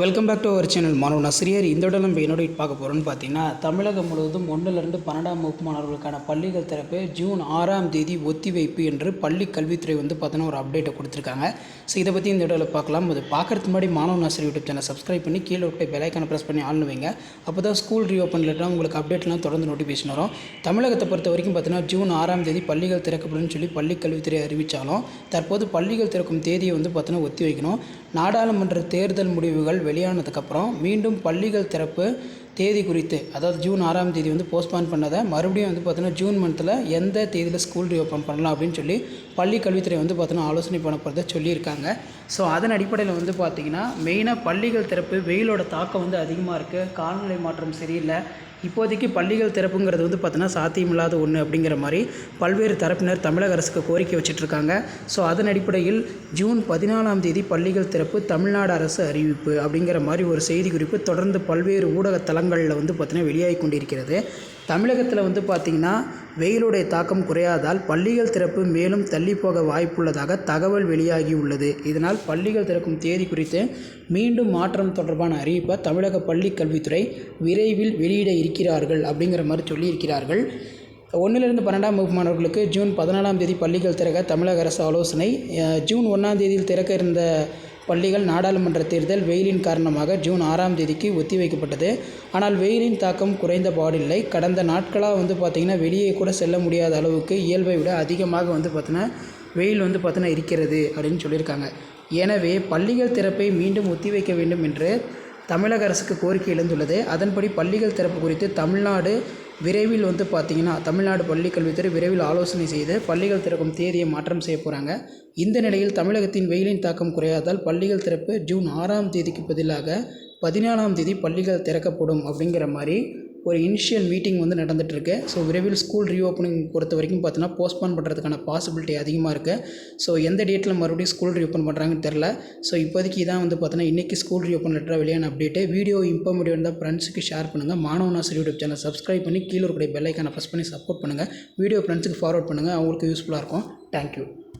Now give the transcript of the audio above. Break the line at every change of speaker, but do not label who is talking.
Welcome back to our channel மாணவன் நசிரியர் இந்த இடம் நம்ம என்னோட பார்க்க போகிறோம்னு பார்த்தீங்கன்னா தமிழகம் முழுவதும் ஒன்றிலிருந்து பன்னெண்டாம் வகுப்பு மாணவர்களுக்கான பள்ளிகள் திறப்பு ஜூன் ஆறாம் தேதி ஒத்திவைப்பு என்று பள்ளி கல்வித்துறை வந்து பார்த்தீங்கன்னா ஒரு அப்டேட்டை கொடுத்துருக்காங்க. ஸோ இதை பற்றி இந்த இடத்துல பார்க்கலாம். அது பார்க்கறதுக்கு முன்னாடி மாணவன் ஆசிரியர் யூடியூப் சேனல் சப்ஸ்கிரைப் பண்ணி கீழே விட்டு பெலைக்கான ப்ரெஸ் பண்ணி ஆள்னு வைங்க. அப்போ தான் ஸ்கூல் ரீஓப்பன்லாம் உங்களுக்கு அப்டேட்லாம் தொடர்ந்து நோட்டிஃபிகேஷன் வரும். தமிழகத்தை பொறுத்த வரைக்கும் பார்த்தீங்கன்னா ஜூன் ஆறாம் தேதி பள்ளிகள் திறக்கப்படும் சொல்லி பள்ளி கல்வித்துறை அறிவித்தாலும் தற்போது பள்ளிகள் திறக்கும் தேதியை வந்து பார்த்தீங்கன்னா ஒத்தி வைக்கணும் நாடாளுமன்ற தேர்தல் முடிவுகள் வெளியானதுக்கப்புறம் மீண்டும் பள்ளிகள் திறப்பு தேதி குறித்து அதாவது ஜூன் ஆறாம் தேதி வந்து போஸ்ட்பான் பண்ணதை மறுபடியும் வந்து பார்த்தீங்கன்னா ஜூன் மந்தில் எந்த தேதியில் ஸ்கூல் ரீஓப்பன் பண்ணலாம் அப்படின்னு சொல்லி பள்ளி கல்வித்துறை வந்து பார்த்தீங்கன்னா ஆலோசனை பண்ண போகிறத சொல்லியிருக்காங்க. ஸோ அதன் அடிப்படையில் வந்து பார்த்திங்கன்னா மெயினாக பள்ளிகள் திறப்பு வெயிலோட தாக்கம் வந்து அதிகமாக இருக்குது காலநிலை மாற்றம் சரியில்லை. இப்போதைக்கு பள்ளிகள் திறப்புங்கிறது வந்து பார்த்தீங்கன்னா சாத்தியமில்லாத ஒன்று அப்படிங்கிற மாதிரி பல்வேறு தரப்பினர் தமிழக அரசுக்கு கோரிக்கை வச்சிட்ருக்காங்க. ஸோ அதன் அடிப்படையில் ஜூன் பதினாலாம் தேதி பள்ளிகள் திறப்பு தமிழ்நாடு அரசு அறிவிப்பு அப்படிங்கிற மாதிரி ஒரு செய்தி குறிப்பு தொடர்ந்து பல்வேறு ஊடக இடங்களில் வந்து பார்த்திங்கன்னா வெளியாகி கொண்டிருக்கிறது. தமிழகத்தில் வந்து பார்த்திங்கன்னா வெயிலுடைய தாக்கம் குறையாதால் பள்ளிகள் திறப்பு மேலும் தள்ளி போக வாய்ப்புள்ளதாக தகவல் வெளியாகி உள்ளது இதனால் பள்ளிகள் திறக்கும் தேதி குறித்து மீண்டும் மாற்றம் தொடர்பான அறிவிப்பை தமிழக பள்ளி கல்வித்துறை விரைவில் வெளியிட இருக்கிறார்கள் அப்படிங்கிற மாதிரி சொல்லியிருக்கிறார்கள். ஒன்றிலிருந்து பன்னெண்டாம் வகுப்பு மாணவர்களுக்கு ஜூன் பதினாலாம் தேதி பள்ளிகள் திறக்க தமிழக அரசு ஆலோசனை. ஜூன் ஒன்றாம் தேதியில் திறக்க இருந்த பள்ளிகள் நாடாளுமன்ற தேர்தல் வெயிலின் காரணமாக ஜூன் ஆறாம் தேதிக்கு ஒத்திவைக்கப்பட்டது. ஆனால் வெயிலின் தாக்கம் குறைந்த பாடில்லை. கடந்த நாட்களாக வந்து பார்த்திங்கன்னா வெளியே கூட செல்ல முடியாத அளவுக்கு இயல்பை விட அதிகமாக வந்து பார்த்திங்கன்னா வெயில் வந்து பார்த்தினா இருக்கிறது அப்படின்னு சொல்லியிருக்காங்க. எனவே பள்ளிகள் திறப்பை மீண்டும் ஒத்திவைக்க வேண்டும் என்று தமிழக அரசுக்கு கோரிக்கை எழுந்துள்ளது. அதன்படி பள்ளிகள் திறப்பு குறித்து தமிழ்நாடு விரைவில் வந்து பார்த்திங்கன்னா தமிழ்நாடு பள்ளிக்கல்வித்துறை விரைவில் ஆலோசனை செய்து பள்ளிகள் திறக்கும் தேதியை மாற்றம் செய்ய போகிறாங்க இந்த நிலையில் தமிழகத்தின் வெயிலின் தாக்கம் குறையாதால் பள்ளிகள் திறப்பு ஜூன் ஆறாம் தேதிக்கு பதிலாக பதினாலாம் தேதி பள்ளிகள் திறக்கப்படும் அப்படிங்கிற மாதிரி ஒரு இனிஷியல் மீட்டிங் வந்து நடந்துகிட்ருக்கு ஸோ விரைவில் ஸ்கூல் ரீஓப்பனிங் பொறுத்த வரைக்கும் பார்த்தீங்கன்னா போஸ்ட்பான் பண்ணுறதுக்கான பாசிபிலிட்டி அதிகமாக இருக்குது ஸோ எந்த டேட்டில் மறுபடியும் ஸ்கூல் ரீஓப்பன் பண்ணுறாங்கன்னு தெரில ஸோ இப்போதைக்கு இதான் வந்து பார்த்தீங்கன்னா இன்றைக்கி ஸ்கூல் ரீஓப்பன் லெட்டராக வெளியான அப்டேட்டு வீடியோ இம்பார்மேட்டிவ் இருந்தால் ஃப்ரெண்ட்ஸுக்கு ஷேர் பண்ணுங்கள் மாணவனாசர் யூடியூப் சேனல் சப்ஸ்கிரைப் பண்ணி கீழே இருக்கிற பெல்லைக்கான ப்ரெஸ் பண்ணி சப்போர்ட் பண்ணுங்கள் வீடியோ ஃப்ரெண்ட்ஸுக்கு ஃபார்வர்ட் பண்ணுங்கள் அவங்களுக்கு யூஸ்ஃபுல்லாக இருக்கும். தேங்க்யூ